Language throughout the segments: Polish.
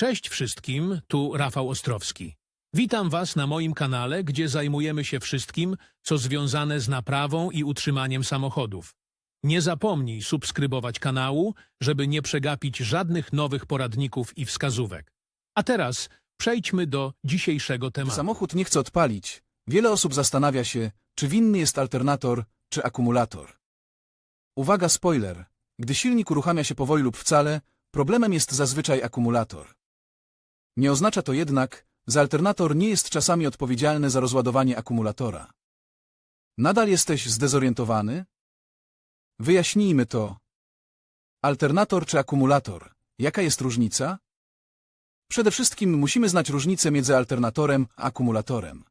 Cześć wszystkim, tu Rafał Ostrowski. Witam Was na moim kanale, gdzie zajmujemy się wszystkim, co związane z naprawą i utrzymaniem samochodów. Nie zapomnij subskrybować kanału, żeby nie przegapić żadnych nowych poradników i wskazówek. A teraz przejdźmy do dzisiejszego tematu. samochód nie chce odpalić, wiele osób zastanawia się, czy winny jest alternator, czy akumulator. Uwaga, spoiler. Gdy silnik uruchamia się powoli lub wcale, problemem jest zazwyczaj akumulator. Nie oznacza to jednak, że alternator nie jest czasami odpowiedzialny za rozładowanie akumulatora. Nadal jesteś zdezorientowany? Wyjaśnijmy to. Alternator czy akumulator? Jaka jest różnica? Przede wszystkim musimy znać różnicę między alternatorem a akumulatorem.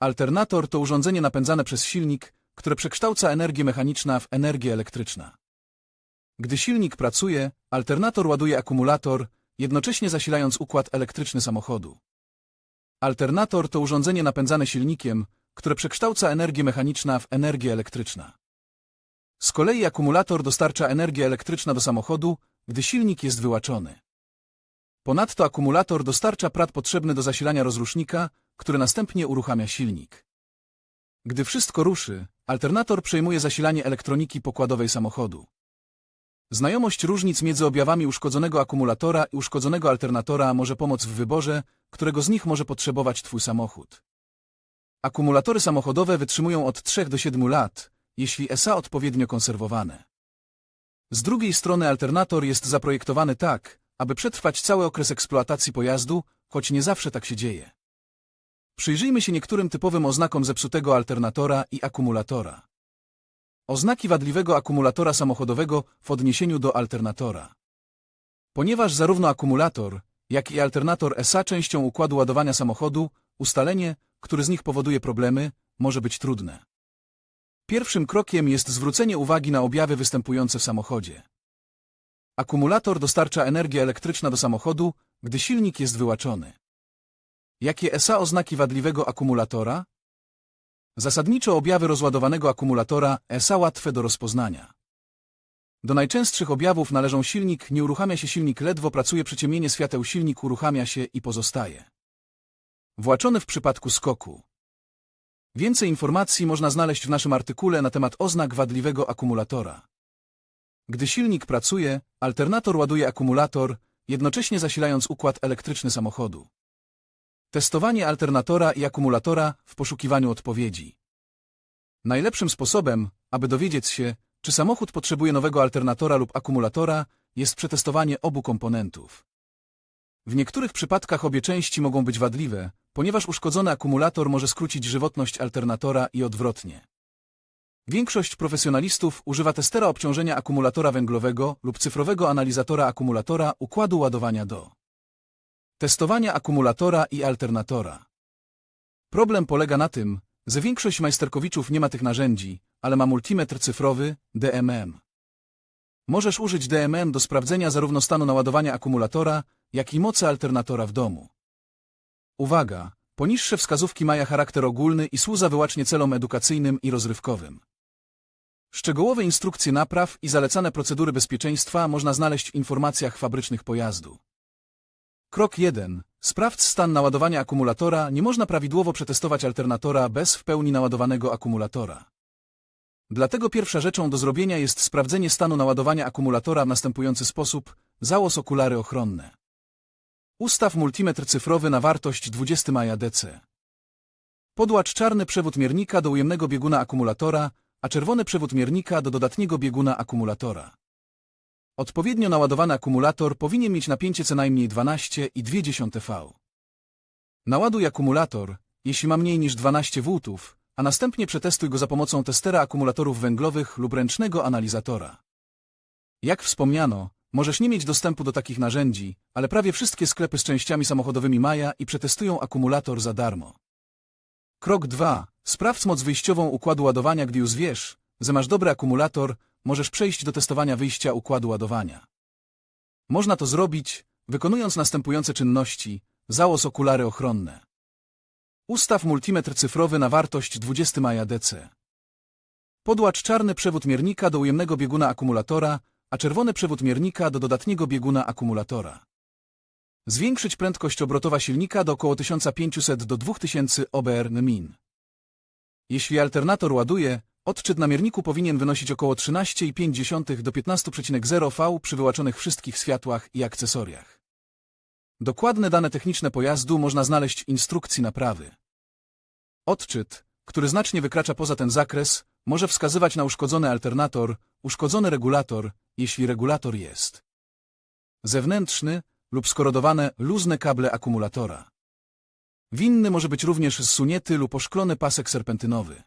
Alternator to urządzenie napędzane przez silnik, które przekształca energię mechaniczną w energię elektryczną. Gdy silnik pracuje, alternator ładuje akumulator, jednocześnie zasilając układ elektryczny samochodu. Alternator to urządzenie napędzane silnikiem, które przekształca energię mechaniczną w energię elektryczną. Z kolei akumulator dostarcza energię elektryczną do samochodu, gdy silnik jest wyłaczony. Ponadto akumulator dostarcza prąd potrzebny do zasilania rozrusznika, który następnie uruchamia silnik. Gdy wszystko ruszy, alternator przejmuje zasilanie elektroniki pokładowej samochodu. Znajomość różnic między objawami uszkodzonego akumulatora i uszkodzonego alternatora może pomóc w wyborze, którego z nich może potrzebować Twój samochód. Akumulatory samochodowe wytrzymują od 3 do 7 lat, jeśli SA odpowiednio konserwowane. Z drugiej strony alternator jest zaprojektowany tak, aby przetrwać cały okres eksploatacji pojazdu, choć nie zawsze tak się dzieje. Przyjrzyjmy się niektórym typowym oznakom zepsutego alternatora i akumulatora. Oznaki wadliwego akumulatora samochodowego w odniesieniu do alternatora. Ponieważ zarówno akumulator, jak i alternator SA częścią układu ładowania samochodu, ustalenie, który z nich powoduje problemy, może być trudne. Pierwszym krokiem jest zwrócenie uwagi na objawy występujące w samochodzie. Akumulator dostarcza energię elektryczną do samochodu, gdy silnik jest wyłaczony. Jakie SA oznaki wadliwego akumulatora? Zasadniczo objawy rozładowanego akumulatora SA łatwe do rozpoznania. Do najczęstszych objawów należą silnik, nie uruchamia się silnik, ledwo pracuje przyciemnienie świateł, silnik uruchamia się i pozostaje. Właczony w przypadku skoku. Więcej informacji można znaleźć w naszym artykule na temat oznak wadliwego akumulatora. Gdy silnik pracuje, alternator ładuje akumulator, jednocześnie zasilając układ elektryczny samochodu. Testowanie alternatora i akumulatora w poszukiwaniu odpowiedzi. Najlepszym sposobem, aby dowiedzieć się, czy samochód potrzebuje nowego alternatora lub akumulatora, jest przetestowanie obu komponentów. W niektórych przypadkach obie części mogą być wadliwe, ponieważ uszkodzony akumulator może skrócić żywotność alternatora i odwrotnie. Większość profesjonalistów używa testera obciążenia akumulatora węglowego lub cyfrowego analizatora akumulatora układu ładowania do testowania akumulatora i alternatora. Problem polega na tym, że większość majsterkowiczów nie ma tych narzędzi, ale ma multimetr cyfrowy DMM. Możesz użyć DMM do sprawdzenia zarówno stanu naładowania akumulatora, jak i mocy alternatora w domu. Uwaga! Poniższe wskazówki mają charakter ogólny i służą wyłącznie celom edukacyjnym i rozrywkowym. Szczegółowe instrukcje napraw i zalecane procedury bezpieczeństwa można znaleźć w informacjach fabrycznych pojazdu. Krok 1. Sprawdź stan naładowania akumulatora. Nie można prawidłowo przetestować alternatora bez w pełni naładowanego akumulatora. Dlatego pierwsza rzeczą do zrobienia jest sprawdzenie stanu naładowania akumulatora w następujący sposób. Załóż okulary ochronne. Ustaw multimetr cyfrowy na wartość 20 maja DC. Podłącz czarny przewód miernika do ujemnego bieguna akumulatora, a czerwony przewód miernika do dodatniego bieguna akumulatora. Odpowiednio naładowany akumulator powinien mieć napięcie co najmniej 12,2 V. Naładuj akumulator, jeśli ma mniej niż 12 V, a następnie przetestuj go za pomocą testera akumulatorów węglowych lub ręcznego analizatora. Jak wspomniano, możesz nie mieć dostępu do takich narzędzi, ale prawie wszystkie sklepy z częściami samochodowymi Maja i przetestują akumulator za darmo. Krok 2. Sprawdź moc wyjściową układu ładowania, gdy już wiesz, że masz dobry akumulator, możesz przejść do testowania wyjścia układu ładowania. Można to zrobić, wykonując następujące czynności. Załóż okulary ochronne. Ustaw multimetr cyfrowy na wartość 20 maja DC. Podłącz czarny przewód miernika do ujemnego bieguna akumulatora, a czerwony przewód miernika do dodatniego bieguna akumulatora. Zwiększyć prędkość obrotowa silnika do około 1500 do 2000 obr min. Jeśli alternator ładuje, odczyt na mierniku powinien wynosić około 13,5 do 15,0 V przy wyłączonych wszystkich światłach i akcesoriach. Dokładne dane techniczne pojazdu można znaleźć w instrukcji naprawy. Odczyt, który znacznie wykracza poza ten zakres, może wskazywać na uszkodzony alternator, uszkodzony regulator, jeśli regulator jest zewnętrzny lub skorodowane luźne kable akumulatora. Winny może być również zsunięty lub oszklony pasek serpentynowy.